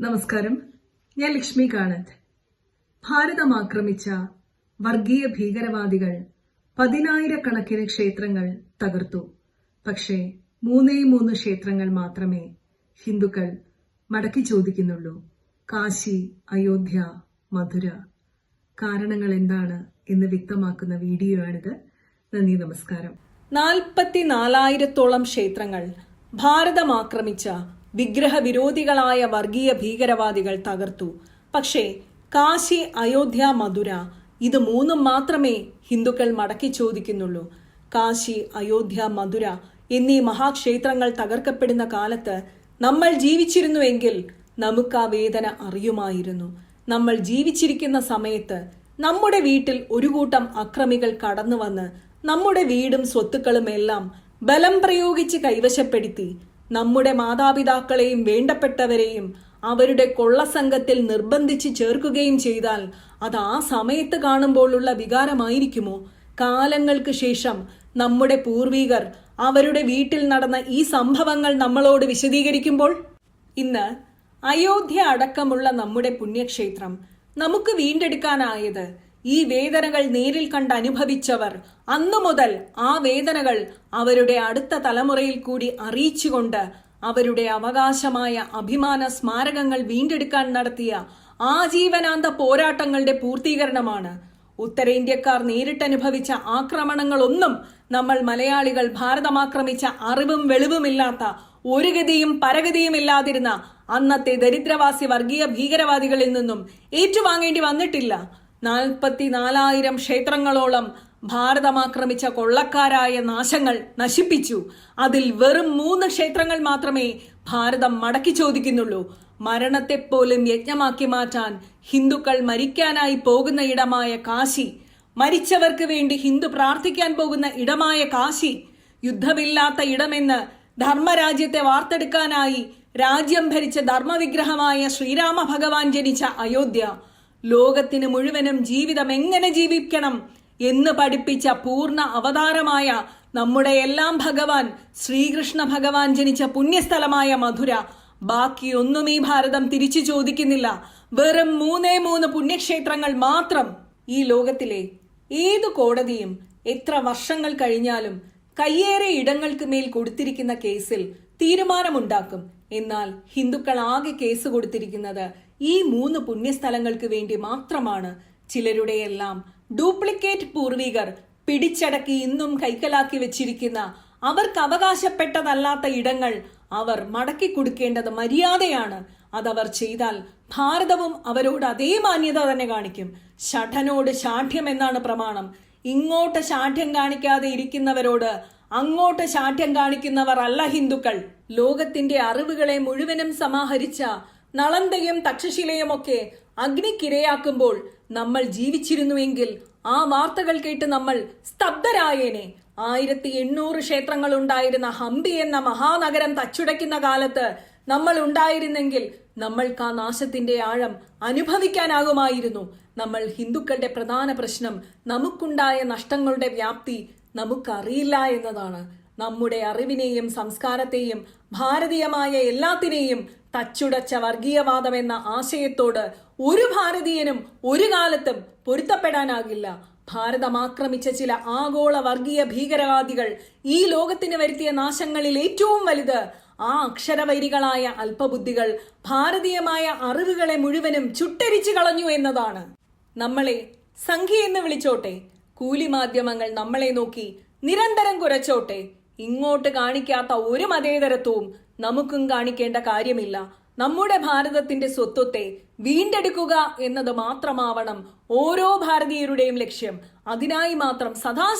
നമസ്കാരം. ഞാൻ ലക്ഷ്മി കാണത്ത്. ഭാരതം ആക്രമിച്ച വർഗീയ ഭീകരവാദികൾ പതിനായിരക്കണക്കിന് ക്ഷേത്രങ്ങൾ തകർത്തു. പക്ഷേ മൂന്നേ മൂന്ന് ക്ഷേത്രങ്ങൾ മാത്രമേ ഹിന്ദുക്കൾ മടക്കി ചോദിക്കുന്നുള്ളൂ. കാശി അയോധ്യ മധുര. കാരണങ്ങൾ എന്താണ് എന്ന് വ്യക്തമാക്കുന്ന വീഡിയോയാണിത്. നന്ദി നമസ്കാരം. നാൽപ്പത്തിനാലായിരത്തോളം ക്ഷേത്രങ്ങൾ ഭാരതം ആക്രമിച്ച വിഗ്രഹവിരോധികളായ വർഗീയ ഭീകരവാദികൾ തകർത്തു. പക്ഷേ കാശി അയോധ്യ മധുര ഇത് മൂന്നും മാത്രമേ ഹിന്ദുക്കൾ മടക്കി ചോദിക്കുന്നുള്ളൂ. കാശി അയോധ്യ മധുര എന്നീ മഹാക്ഷേത്രങ്ങൾ തകർക്കപ്പെടുന്ന കാലത്ത് നമ്മൾ ജീവിച്ചിരുന്നുവെങ്കിൽ നമുക്ക് ആ വേദന അറിയുമായിരുന്നു. നമ്മൾ ജീവിച്ചിരിക്കുന്ന സമയത്ത് നമ്മുടെ വീട്ടിൽ ഒരു കൂട്ടം അക്രമികൾ കടന്നു വന്ന് നമ്മുടെ വീടും സ്വത്തുക്കളും എല്ലാം ബലം പ്രയോഗിച്ച് കൈവശപ്പെടുത്തി നമ്മുടെ മാതാപിതാക്കളെയും വേണ്ടപ്പെട്ടവരെയും അവരുടെ കൊള്ളസംഘത്തിൽ നിർബന്ധിച്ച് ചേർക്കുകയും ചെയ്താൽ അത് ആ സമയത്ത് കാണുമ്പോഴുള്ള വികാരമായിരിക്കുമോ? കാലങ്ങൾക്ക് ശേഷം നമ്മുടെ പൂർവീകർ അവരുടെ വീട്ടിൽ നടന്ന ഈ സംഭവങ്ങൾ നമ്മളോട് വിശദീകരിക്കുമ്പോൾ ഇന്ന് അയോധ്യ അടക്കമുള്ള നമ്മുടെ പുണ്യക്ഷേത്രം നമുക്ക് വീണ്ടെടുക്കാനായത് ഈ വേദനകൾ നേരിൽ കണ്ട് അനുഭവിച്ചവർ അന്നു മുതൽ ആ വേദനകൾ അവരുടെ അടുത്ത തലമുറയിൽ കൂടി അറിയിച്ചുകൊണ്ട് അവരുടെ അവകാശമായ അഭിമാന സ്മാരകങ്ങൾ വീണ്ടെടുക്കാൻ നടത്തിയ ആജീവനാന്ത പോരാട്ടങ്ങളുടെ പൂർത്തീകരണമാണ്. ഉത്തരേന്ത്യക്കാർ നേരിട്ടനുഭവിച്ച ആക്രമണങ്ങളൊന്നും നമ്മൾ മലയാളികൾ ഭാരതമാക്രമിച്ച അറിവും വെളിവുമില്ലാത്ത ഒരു ഗതിയും പരഗതിയും ഇല്ലാതിരുന്ന അന്നത്തെ ദരിദ്രവാസി വർഗീയ ഭീകരവാദികളിൽ നിന്നും ഏറ്റുവാങ്ങേണ്ടി വന്നിട്ടില്ല. നാൽപ്പത്തിനാലായിരം ക്ഷേത്രങ്ങളോളം ഭാരതമാക്രമിച്ച കൊള്ളക്കാരായ നാശങ്ങൾ നശിപ്പിച്ചു. അതിൽ വെറും മൂന്ന് ക്ഷേത്രങ്ങൾ മാത്രമേ ഭാരതം മടക്കി ചോദിക്കുന്നുള്ളൂ. മരണത്തെപ്പോലും യജ്ഞമാക്കി മാറ്റാൻ ഹിന്ദുക്കൾ മരിക്കാനായി പോകുന്ന ഇടമായ കാശി മരിച്ചവർക്ക് വേണ്ടി ഹിന്ദു പ്രാർത്ഥിക്കാൻ പോകുന്ന ഇടമായ കാശി യുദ്ധമില്ലാത്ത ഇടമെന്ന് ധർമ്മരാജ്യത്തെ വാർത്തെടുക്കാനായി രാജ്യം ഭരിച്ച ധർമ്മവിഗ്രഹമായ ശ്രീരാമ ഭഗവാൻ ജനിച്ച അയോധ്യ ലോകത്തിന് മുഴുവനും ജീവിതം എങ്ങനെ ജീവിക്കണം എന്ന് പഠിപ്പിച്ച പൂർണ അവതാരമായ നമ്മുടെ എല്ലാം ഭഗവാൻ ശ്രീകൃഷ്ണ ഭഗവാൻ ജനിച്ച പുണ്യസ്ഥലമായ മധുര. ബാക്കിയൊന്നും ഈ ഭാരതം തിരിച്ചു ചോദിക്കുന്നില്ല. വെറും മൂന്നേ മൂന്ന് പുണ്യക്ഷേത്രങ്ങൾ മാത്രം ഈ ലോകത്തിലെ ഏതു കോടതിയും എത്ര വർഷങ്ങൾ കഴിഞ്ഞാലും കയ്യേറെ ഇടങ്ങൾക്ക് മേൽ കൊടുത്തിരിക്കുന്ന കേസിൽ തീരുമാനമുണ്ടാക്കും. എന്നാൽ ഹിന്ദുക്കൾ ആകെ കേസ് കൊടുത്തിരിക്കുന്നത് ഈ മൂന്ന് പുണ്യസ്ഥലങ്ങൾക്ക് വേണ്ടി മാത്രമാണ് ചിലരുടെയെല്ലാം ഡ്യൂപ്ലിക്കേറ്റ് പൂർവികർ പിടിച്ചടക്കി ഇന്നും കൈക്കലാക്കി വെച്ചിരിക്കുന്ന അവർക്ക് അവകാശപ്പെട്ടതല്ലാത്ത ഇടങ്ങൾ അവർ മടക്കി കൊടുക്കേണ്ടത് മര്യാദയാണ്. അതവർ ചെയ്താൽ ഭാരതവും അവരോട് അതേ മാന്യത തന്നെ കാണിക്കും. ഷഠനോട് ശാഠ്യം എന്നാണ് പ്രമാണം. ഇങ്ങോട്ട് ശാഠ്യം കാണിക്കാതെ ഇരിക്കുന്നവരോട് അങ്ങോട്ട് ശാഠ്യം കാണിക്കുന്നവർ അല്ല ഹിന്ദുക്കൾ. ലോകത്തിന്റെ അറിവുകളെ മുഴുവനും സമാഹരിച്ച നളന്തയും തക്ഷശിലയും ഒക്കെ അഗ്നിക്കിരയാക്കുമ്പോൾ നമ്മൾ ജീവിച്ചിരുന്നുവെങ്കിൽ ആ വാർത്തകൾ കേട്ട് നമ്മൾ സ്തബ്ധരായേനെ. ആയിരത്തി എണ്ണൂറ് ക്ഷേത്രങ്ങൾ ഉണ്ടായിരുന്ന ഹംപി എന്ന മഹാനഗരം തച്ചുടയ്ക്കുന്ന കാലത്ത് നമ്മൾ ഉണ്ടായിരുന്നെങ്കിൽ നമ്മൾക്ക് ആ നാശത്തിന്റെ ആഴം അനുഭവിക്കാനാകുമായിരുന്നു. നമ്മൾ ഹിന്ദുക്കളുടെ പ്രധാന പ്രശ്നം നമുക്കുണ്ടായ നഷ്ടങ്ങളുടെ വ്യാപ്തി നമുക്കറിയില്ല എന്നതാണ്. നമ്മുടെ അറിവിനെയും സംസ്കാരത്തെയും ഭാരതീയമായ എല്ലാത്തിനെയും തച്ചുടച്ച വർഗീയവാദം എന്ന ആശയത്തോട് ഒരു ഭാരതീയനും ഒരു കാലത്തും പൊരുത്തപ്പെടാനാകില്ല. ഭാരതം ആക്രമിച്ച ചില ആഗോള വർഗീയ ഭീകരവാദികൾ ഈ ലോകത്തിന് വരുത്തിയ നാശങ്ങളിൽ ഏറ്റവും വലുത് ആ അക്ഷരവൈരികളായ അല്പബുദ്ധികൾ ഭാരതീയമായ അറിവുകളെ മുഴുവനും ചുട്ടരിച്ചു കളഞ്ഞു എന്നതാണ്. നമ്മളെ സംഖ്യ എന്ന് വിളിച്ചോട്ടെ കൂലി മാധ്യമങ്ങൾ നമ്മളെ നോക്കി നിരന്തരം കുറച്ചോട്ടെ ഇങ്ങോട്ട് കാണിക്കാത്ത ഒരു മതേതരത്വവും നമുക്കും കാണിക്കേണ്ട കാര്യമില്ല. നമ്മുടെ ഭാരതത്തിന്റെ സ്വത്വത്തെ വീണ്ടെടുക്കുക എന്നത് മാത്രമാവണം ഓരോ ഭാരതീയരുടെയും ലക്ഷ്യം. അതിനായി മാത്രം സദാ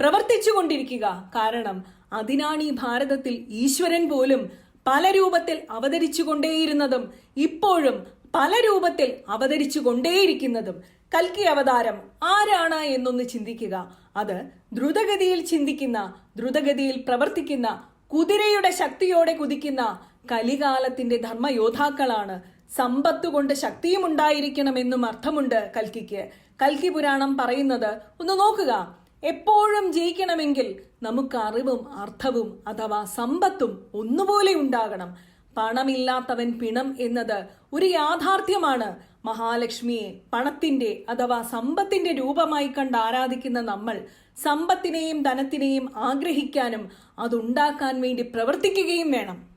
പ്രവർത്തിച്ചു കൊണ്ടിരിക്കുക. കാരണം അതിനാണ് ഈ ഭാരതത്തിൽ ഈശ്വരൻ പോലും പല രൂപത്തിൽ അവതരിച്ചു കൊണ്ടേയിരുന്നതും ഇപ്പോഴും പല രൂപത്തിൽ അവതരിച്ചു കൊണ്ടേയിരിക്കുന്നതും. കൽക്കി അവതാരം ആരാണ് എന്നൊന്ന് ചിന്തിക്കുക. അത് ദ്രുതഗതിയിൽ ചിന്തിക്കുന്ന ദ്രുതഗതിയിൽ പ്രവർത്തിക്കുന്ന കുതിരയുടെ ശക്തിയോടെ കുതിക്കുന്ന കലികാലത്തിന്റെ ധർമ്മയോദ്ധാക്കളാണ് സമ്പത്തുകൊണ്ട് ശക്തിയും ഉണ്ടായിരിക്കണമെന്നും അർത്ഥമുണ്ട് കൽക്കിക്ക്. കൽക്കി പുരാണം പറയുന്നത് ഒന്ന് നോക്കുക. എപ്പോഴും ജയിക്കണമെങ്കിൽ നമുക്ക് അറിവും അർത്ഥവും അഥവാ സമ്പത്തും ഒന്നുപോലെ ഉണ്ടാകണം. പണമില്ലാത്തവൻ പിണം എന്നത് ഒരു യാഥാർത്ഥ്യമാണ്. മഹാലക്ഷ്മിയെ പണത്തിന്റെ അഥവാ സമ്പത്തിന്റെ രൂപമായി കണ്ട് ആരാധിക്കുന്ന നമ്മൾ സമ്പത്തിനെയും ധനത്തിനെയും ആഗ്രഹിക്കാനും അതുണ്ടാക്കാൻ വേണ്ടി പ്രവർത്തിക്കുകയും വേണം.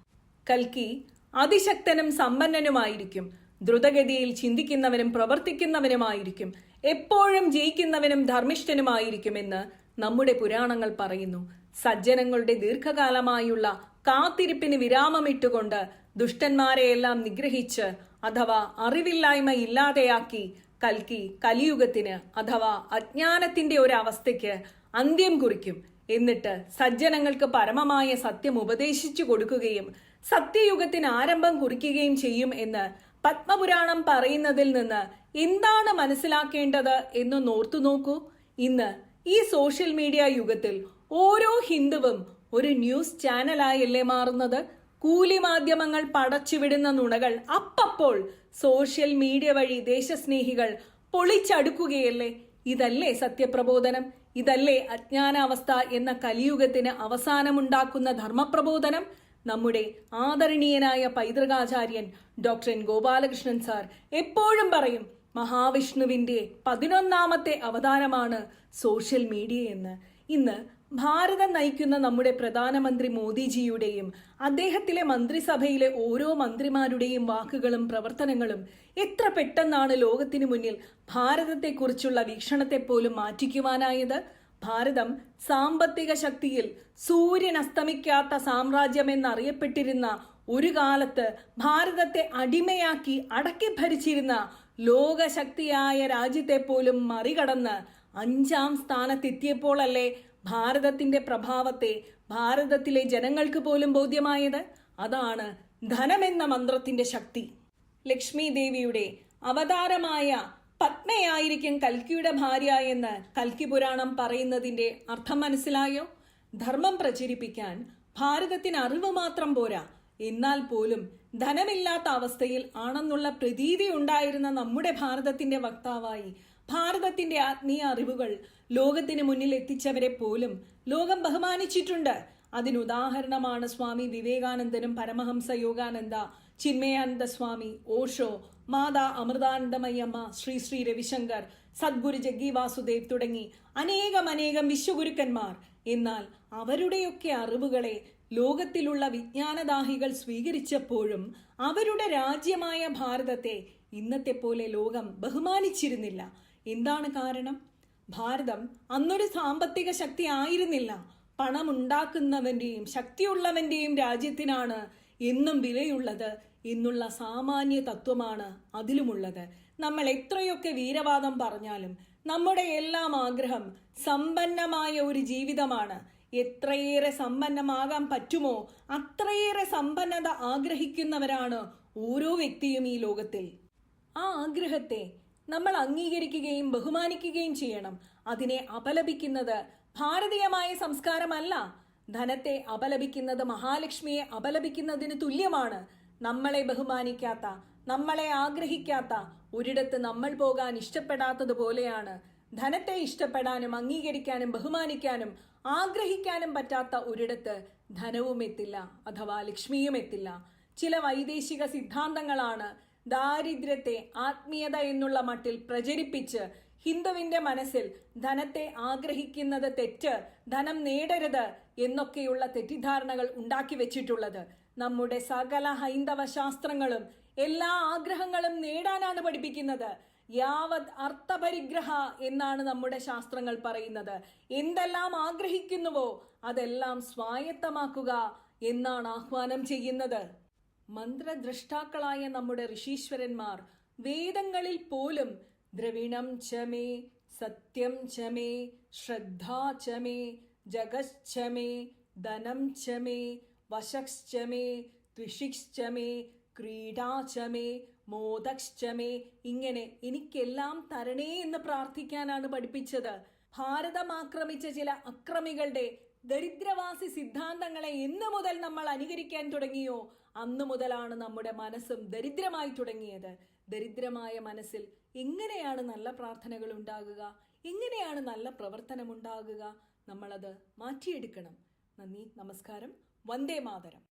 കൽക്കി അതിശക്തനും സമ്പന്നനുമായിരിക്കും. ദ്രുതഗതിയിൽ ചിന്തിക്കുന്നവനും പ്രവർത്തിക്കുന്നവനുമായിരിക്കും. എപ്പോഴും ജയിക്കുന്നവനും ധർമ്മിഷ്ഠനുമായിരിക്കുമെന്ന് നമ്മുടെ പുരാണങ്ങൾ പറയുന്നു. സജ്ജനങ്ങളുടെ ദീർഘകാലമായുള്ള കാത്തിരിപ്പിന് വിരാമമിട്ടുകൊണ്ട് ദുഷ്ടന്മാരെയെല്ലാം നിഗ്രഹിച്ച് അഥവാ അറിവില്ലായ്മ ഇല്ലാതെയാക്കി കൽക്കി കലിയുഗത്തിന് അഥവാ അജ്ഞാനത്തിന്റെ ഒരു അവസ്ഥയ്ക്ക് അന്ത്യം കുറിക്കും. എന്നിട്ട് സജ്ജനങ്ങൾക്ക് പരമമായ സത്യം ഉപദേശിച്ചു കൊടുക്കുകയും സത്യയുഗത്തിന് ആരംഭം കുറിക്കുകയും ചെയ്യും എന്ന് പത്മപുരാണം പറയുന്നതിൽ നിന്ന് എന്താണ് മനസ്സിലാക്കേണ്ടത് എന്ന് നോർത്തു നോക്കൂ. ഇന്ന് ഈ സോഷ്യൽ മീഡിയ യുഗത്തിൽ ഓരോ ഹിന്ദുവും ഒരു ന്യൂസ് ചാനലായല്ലേ മാറുന്നത്? കൂലി മാധ്യമങ്ങൾ പടച്ചുവിടുന്ന നുണകൾ അപ്പപ്പോൾ സോഷ്യൽ മീഡിയ വഴി ദേശസ്നേഹികൾ പൊളിച്ചടുക്കുകയല്ലേ? ഇതല്ലേ സത്യപ്രബോധനം? ഇതല്ലേ അജ്ഞാനാവസ്ഥ എന്ന കലിയുഗത്തിന് അവസാനമുണ്ടാക്കുന്ന ധർമ്മപ്രബോധനം? നമ്മുടെ ആദരണീയനായ പൈതൃകാചാര്യൻ ഡോക്ടർ എൻ ഗോപാലകൃഷ്ണൻ സാർ എപ്പോഴും പറയും മഹാവിഷ്ണുവിന്റെ പതിനൊന്നാമത്തെ അവതാരമാണ് സോഷ്യൽ മീഡിയ എന്ന്. ഇന്ന് ഭാരതം നയിക്കുന്ന നമ്മുടെ പ്രധാനമന്ത്രി മോദിജിയുടെയും അദ്ദേഹത്തിലെ മന്ത്രിസഭയിലെ ഓരോ മന്ത്രിമാരുടെയും വാക്കുകളും പ്രവർത്തനങ്ങളും എത്ര പെട്ടെന്നാണ് ലോകത്തിനു മുന്നിൽ ഭാരതത്തെക്കുറിച്ചുള്ള വീക്ഷണത്തെ പോലും മാറ്റിക്കുവാനായത്? ഭാരതം സാമ്പത്തിക ശക്തിയിൽ സൂര്യൻ അസ്തമിക്കാത്ത സാമ്രാജ്യമെന്നറിയപ്പെട്ടിരുന്ന ഒരു കാലത്ത് ഭാരതത്തെ അടിമയാക്കി അടക്കി ഭരിച്ചിരുന്ന ലോകശക്തിയായ രാജ്യത്തെ പോലും മറികടന്ന് അഞ്ചാം സ്ഥാനത്തെത്തിയപ്പോഴല്ലേ ഭാരതത്തിന്റെ പ്രഭാവത്തെ ഭാരതത്തിലെ ജനങ്ങൾക്ക് പോലും ബോധ്യമായത്? അതാണ് ധനമെന്ന മന്ത്രത്തിന്റെ ശക്തി. ലക്ഷ്മി ദേവിയുടെ അവതാരമായ പത്മയായിരിക്കും കൽക്കിയുടെ ഭാര്യ എന്ന് കൽക്കി പുരാണം പറയുന്നതിന്റെ അർത്ഥം മനസ്സിലായോ? ധർമ്മം പ്രചരിപ്പിക്കാൻ ഭാരതത്തിന് അറിവ് മാത്രം പോരാ. എന്നാൽ പോലും ധനമില്ലാത്ത അവസ്ഥയിൽ ആണെന്നുള്ള പ്രതീതി ഉണ്ടായിരുന്ന നമ്മുടെ ഭാരതത്തിന്റെ വക്താവായി ഭാരതത്തിന്റെ ആത്മീയ അറിവുകൾ ലോകത്തിന് മുന്നിൽ എത്തിച്ചവരെ പോലും ലോകം ബഹുമാനിച്ചിട്ടുണ്ട്. അതിനുദാഹരണമാണ് സ്വാമി വിവേകാനന്ദനും പരമഹംസ യോഗാനന്ദ ചിന്മയാനന്ദ സ്വാമി ഓഷോ മാതാ അമൃതാനന്ദമയ്യമ്മ ശ്രീ ശ്രീ രവിശങ്കർ സദ്ഗുരു ജഗ്ഗി വാസുദേവ് തുടങ്ങി അനേകം അനേകം വിശ്വഗുരുക്കന്മാർ. എന്നാൽ അവരുടെയൊക്കെ അറിവുകളെ ലോകത്തിലുള്ള വിജ്ഞാനദാഹികൾ സ്വീകരിച്ചപ്പോഴും അവരുടെ രാജ്യമായ ഭാരതത്തെ ഇന്നത്തെ പോലെ ലോകം ബഹുമാനിച്ചിരുന്നില്ല. എന്താണ് കാരണം? ഭാരതം അന്നൊരു സാമ്പത്തിക ശക്തി ആയിരുന്നില്ല. പണമുണ്ടാക്കുന്നവന്റെയും ശക്തിയുള്ളവന്റെയും രാജ്യത്തിനാണ് എന്നും വിലയുള്ളത്. എന്നുള്ള സാമാന്യ തത്വമാണ് അതിലുമുള്ളത്. നമ്മൾ എത്രയൊക്കെ വീരവാദം പറഞ്ഞാലും നമ്മുടെ എല്ലാം ആഗ്രഹം സമ്പന്നമായ ഒരു ജീവിതമാണ്. എത്രയേറെ സമ്പന്നമാകാൻ പറ്റുമോ അത്രയേറെ സമ്പന്നത ആഗ്രഹിക്കുന്നവരാണ് ഓരോ വ്യക്തിയും ഈ ലോകത്തിൽ. ആ ആഗ്രഹത്തെ നമ്മൾ അംഗീകരിക്കുകയും ബഹുമാനിക്കുകയും ചെയ്യണം. അതിനെ അപലപിക്കുന്നത് ഭാരതീയമായ സംസ്കാരമല്ല. ധനത്തെ അപലപിക്കുന്നത് മഹാലക്ഷ്മിയെ അപലപിക്കുന്നതിന് തുല്യമാണ്. നമ്മളെ ബഹുമാനിക്കാത്ത നമ്മളെ ആഗ്രഹിക്കാത്ത ഒരിടത്ത് നമ്മൾ പോകാൻ ഇഷ്ടപ്പെടാത്തതുപോലെയാണ് ധനത്തെ ഇഷ്ടപ്പെടാനും അംഗീകരിക്കാനും ബഹുമാനിക്കാനും ആഗ്രഹിക്കാനും പറ്റാത്ത ഒരിടത്ത് ധനവും എത്തില്ല അഥവാ ലക്ഷ്മിയും എത്തില്ല ചില വൈദേശിക സിദ്ധാന്തങ്ങളാണ് ദാരിദ്ര്യത്തെ ആത്മീയത എന്നുള്ള മട്ടിൽ പ്രചരിപ്പിച്ച് ഹിന്ദുവിന്റെ മനസ്സിൽ ധനത്തെ ആഗ്രഹിക്കുന്നത് തെറ്റ് ധനം നേടരുത് എന്നൊക്കെയുള്ള തെറ്റിദ്ധാരണകൾ ഉണ്ടാക്കി വെച്ചിട്ടുള്ളത്. നമ്മുടെ സകല ഹൈന്ദവ ശാസ്ത്രങ്ങളും എല്ലാ ആഗ്രഹങ്ങളും നേടാനാണ് പഠിപ്പിക്കുന്നത്. യാവത് അർത്ഥപരിഗ്രഹ എന്നാണ് നമ്മുടെ ശാസ്ത്രങ്ങൾ പറയുന്നത്. എന്തെല്ലാം ആഗ്രഹിക്കുന്നുവോ അതെല്ലാം സ്വായത്തമാക്കുക എന്നാണ് ആഹ്വാനം ചെയ്യുന്നത്. മന്ത്രദ്രഷ്ടാക്കളായ നമ്മുടെ ഋഷീശ്വരന്മാർ വേദങ്ങളിൽ പോലും ദ്രവിണം ചമേ സത്യം ചമേ ശ്രദ്ധ ചമേ ജഗശ്ചമേ ധനം ചമേ വശശ്ചമേ ത്വിഷിക്ശ്ചമേ ക്രീഡാചമേ മോദക്ശ്ചമേ ഇങ്ങനെ എനിക്കെല്ലാം തരണേ എന്ന് പ്രാർത്ഥിക്കാനാണ് പഠിപ്പിച്ചത്. ഭാരതം ആക്രമിച്ച ചില അക്രമികളുടെ ദരിദ്രവാസി സിദ്ധാന്തങ്ങളെ എന്നു മുതൽ നമ്മൾ അനുകരിക്കാൻ തുടങ്ങിയോ? അന്നു മുതലാണ് നമ്മുടെ മനസ്സും ദരിദ്രമായി തുടങ്ങിയത്. ദരിദ്രമായ മനസ്സിൽ എങ്ങനെയാണ് നല്ല പ്രാർത്ഥനകൾ ഉണ്ടാകുക? എങ്ങനെയാണ് നല്ല പ്രവർത്തനം ഉണ്ടാകുക? നമ്മളത് മാറ്റിയെടുക്കണം. നന്ദി നമസ്കാരം. വന്ദേ മാതരം.